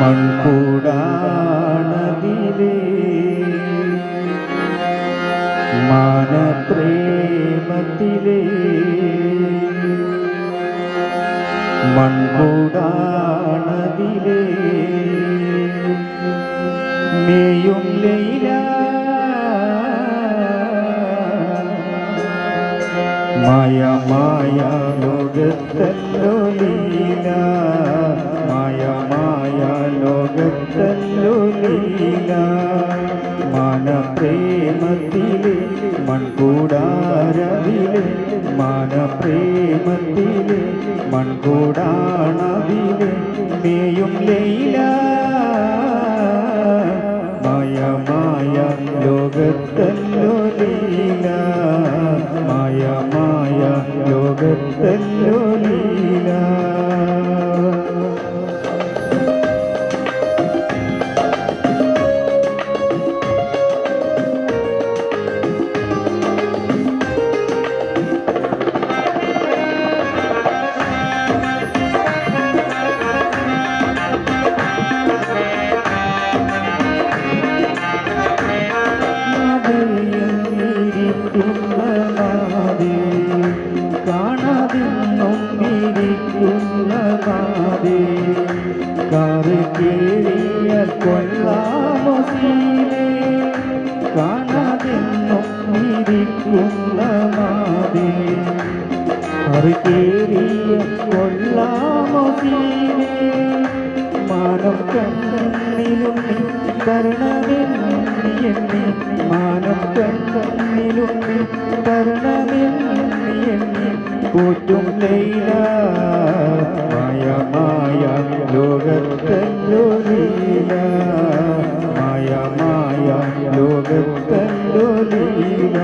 മൺകൂടാണതിലേ. മാനപ്രേമത്തിലേ. മായ മായ ലോകത്തല്ലോ ലീല. ലീല മാനപ്രേമത്തിലെ മൺകൂടാരവിലെ. മാനപ്രേമത്തിലെ മൺകൂടാണവിലെ. മേയും ലൈല മായ മായ ലോകത്തല്ലോ ലീല. മായ മായ ലോകത്തല്ലോ ലീല. ഇരിക്കുന്ന നാദേ കൊല്ലാമസീനെ കാണാതെന്നും ഇരിക്കുന്ന നാദേ കാറ് കേറിയ മാനം കണ്ണിലും തരണമെന്നി മാനം കണ്ണിലും തരണമെന്നി കൂറ്റും ലൈല മായ ലോകത്തല്ലോ ലീല മായ ലോകത്തല്ലോ ലീല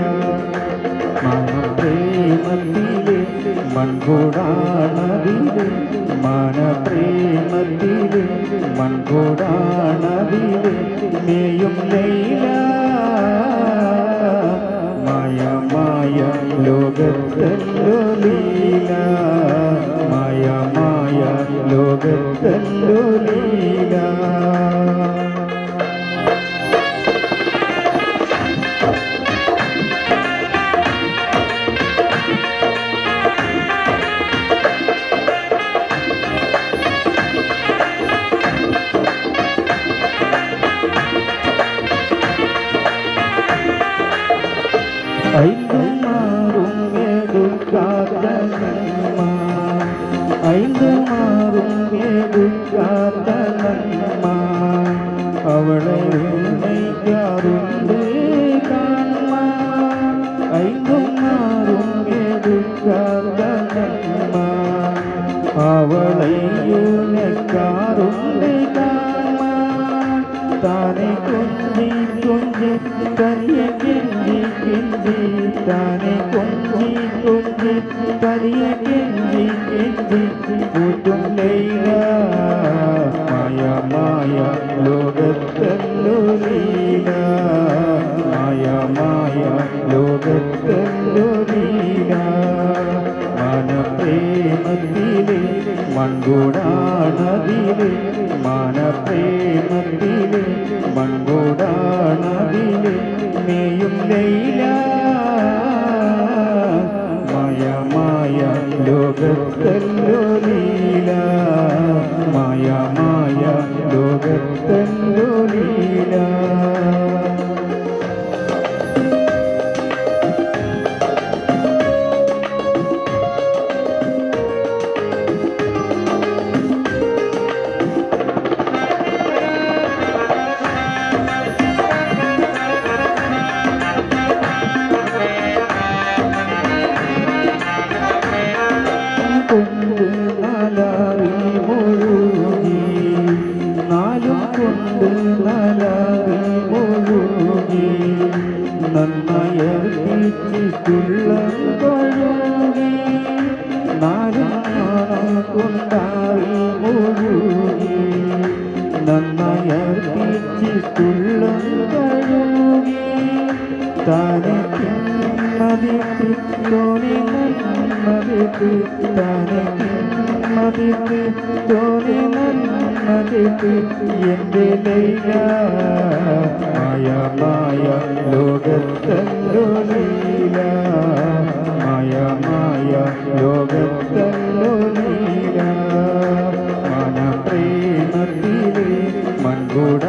മനപ്രേമത്തിലെ മൺകൂടാണതിലെ മനപ്രേമത്തിലെ മൺകൂടാണതിലെ. മേയും ലൈല മായ ലോകത്തല്ലോ ലീല മായ മായ ലോകത്തല്ലോ ലീല ஐந்தும் பயந்து மாறும் ஏது காத்த நம்மா அவளை உண்மை காருந்து காண்மா. ஐந்தும் மாறும் ஏது காத்த நம்மா அவளை உனக்காருந்து காண்மா. தானே கொஞ்சி கொஞ்சி தனிய கிஞ்சி கிஞ்சி. தானே கொஞ்சி கொஞ்சி தனிய கிஞ்சி മൺകൂടാണതിലെ മാനപ്രേമത്തിലെ മൺകൂടാണതിലെ കൊണ്ട് നാലാവിൽ മുഴുകി നന്നയർപ്പിച്ചിട്ടുള്ള കഴുകി നാലും കൊണ്ടാവിൽ മുഴുകി നന്നയർപ്പിച്ചിട്ടുള്ള കഴുകി താനെ മതിക്ക് തോനെ നന്മതിക്ക് സന്നദ്ധിക്ക് എന്റെ ലൈല മയമായ ലോകത്തല്ലോ ലീല മയമായ ലോകത്തല്ലോ ലീല മനപ്രേമത്തിലെ മൺകൂട